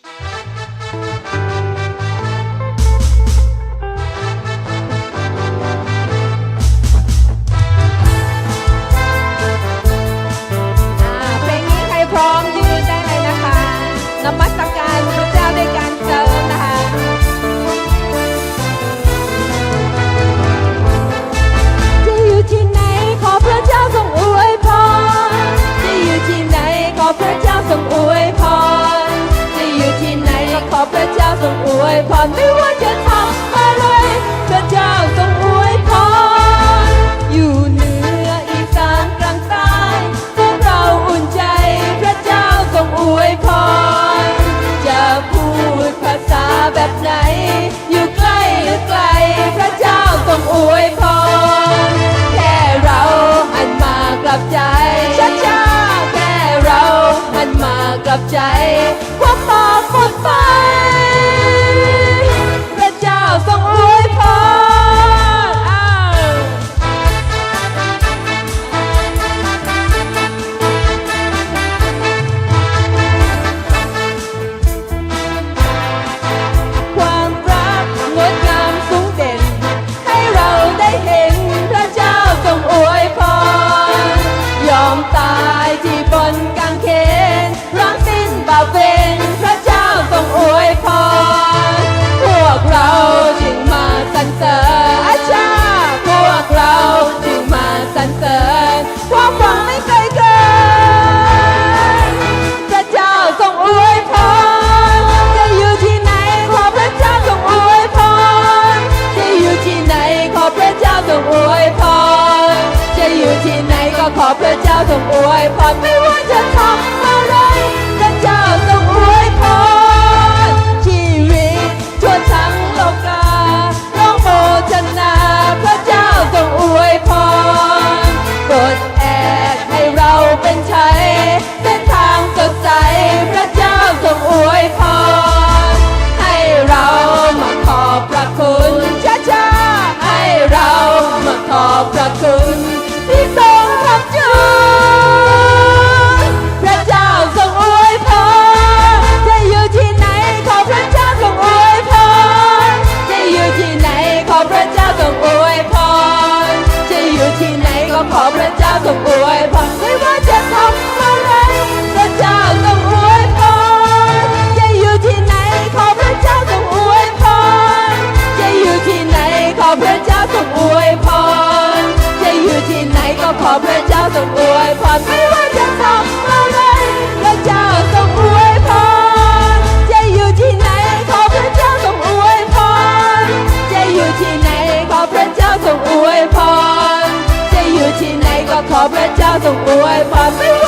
เพลงนี้ใครพร้อมยืนได้เลยนะคะนมัสการพระเจ้าด้วยการเจิมนะคะ จะอยู่ที่ไหนขอพระเจ้าทรงอวยพรจะอยู่ที่ไหนขอพระเจ้าทรงอวยพ พระเจ้าทรงอวยพรไม่ว่าจะทำอะไรพระเจ้าทรงอวยพรอยู่เหนืออีสานกลางใต้พวกเราอุ่นใจพระเจ้าทรงอวยพรจะพูดภาษาแบบไหน อยู่ใกล้หรือไกล พระเจ้าทรงอวยพรแค่เราหันมากลับใจช้าๆแค่เราหันมากลับใจความบาปหมดไป ก็ขอพร ขอพระเจ้าทรงอวยพรไม่ว่าจะทำอะไรพระเจ้าทรงอวยพรจะอยู่ที่ไหนขอพระเจ้าทรงอวยพรจะอยู่ที่ไหนขอพระเจ้าทรงอวยพรจะอยู่ที่ไหนก็ขอพระเจ้าทรงอวยพรไม่